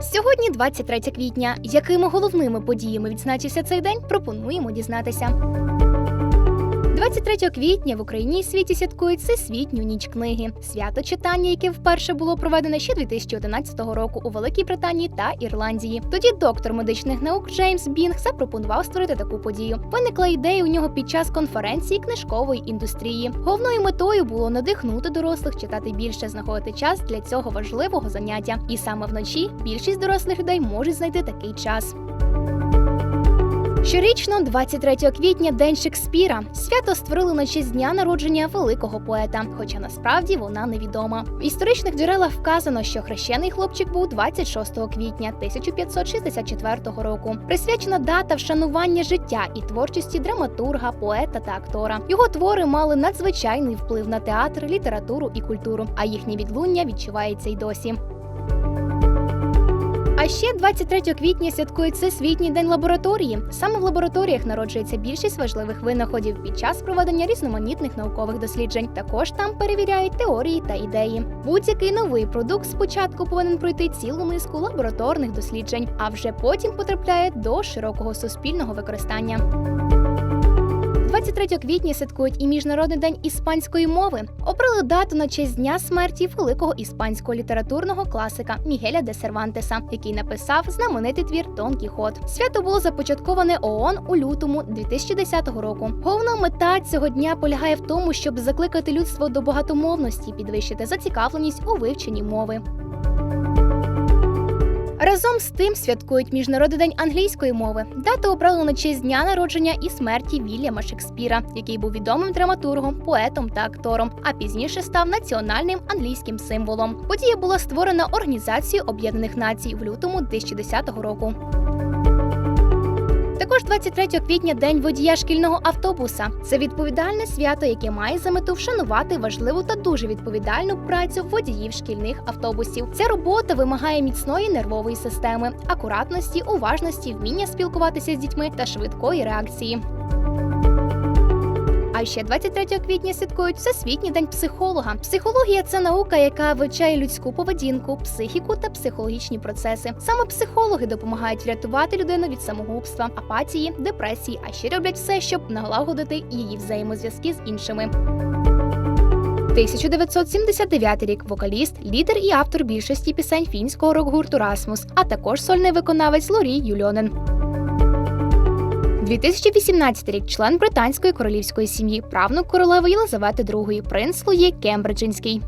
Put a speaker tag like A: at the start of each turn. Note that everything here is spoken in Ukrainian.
A: Сьогодні 23 квітня. Якими головними подіями відзначився цей день, пропонуємо дізнатися. 23 квітня в Україні і світі святкують Всесвітню ніч книги, свято читання, яке вперше було проведено ще 2011 року у Великій Британії та Ірландії. Тоді доктор медичних наук Джеймс Бінг запропонував створити таку подію. Виникла ідея у нього під час конференції книжкової індустрії. Головною метою було надихнути дорослих читати більше, знаходити час для цього важливого заняття. І саме вночі більшість дорослих людей можуть знайти такий час. Щорічно, 23 квітня, день Шекспіра. Свято створили на честь дня народження великого поета, хоча насправді вона невідома. В історичних джерелах вказано, що хрещений хлопчик був 26 квітня 1564 року. Присвячена дата вшанування життя і творчості драматурга, поета та актора. Його твори мали надзвичайний вплив на театр, літературу і культуру, а їхнє відлуння відчувається й досі. А ще 23 квітня святкують Всесвітній день лабораторії. Саме в лабораторіях народжується більшість важливих винаходів під час проведення різноманітних наукових досліджень. Також там перевіряють теорії та ідеї. Будь-який новий продукт спочатку повинен пройти цілу низку лабораторних досліджень, а вже потім потрапляє до широкого суспільного використання. 23 квітня святкують і Міжнародний день іспанської мови. Обрали дату на честь дня смерті великого іспанського літературного класика Мігеля де Сервантеса, який написав знаменитий твір Дон Кіхот. Свято було започатковане ООН у лютому 2010 року. Головна мета цього дня полягає в тому, щоб закликати людство до багатомовності, підвищити зацікавленість у вивченні мови. Разом з тим святкують Міжнародний день англійської мови. Дату обрали на честь дня народження і смерті Вільяма Шекспіра, який був відомим драматургом, поетом та актором, а пізніше став національним англійським символом. Подія була створена Організацією Об'єднаних Націй в лютому 2010 року. Також 23 квітня день водія шкільного автобуса. Це відповідальне свято, яке має за мету вшанувати важливу та дуже відповідальну працю водіїв шкільних автобусів. Ця робота вимагає міцної нервової системи, акуратності, уважності, вміння спілкуватися з дітьми та швидкої реакції. А ще 23 квітня святкують Всесвітній день психолога. Психологія це наука, яка вивчає людську поведінку, психіку та психологічні процеси. Саме психологи допомагають врятувати людину від самогубства, апатії, депресії, а ще роблять все, щоб налагодити її взаємозв'язки з іншими. 1979 рік вокаліст, лідер і автор більшості пісень фінського рок-гурту Расмус, а також сольний виконавець Лорі Юльонен. 2018 рік член британської королівської сім'ї, правнук королеви Єлизавети II, принц Луї Кембриджинський.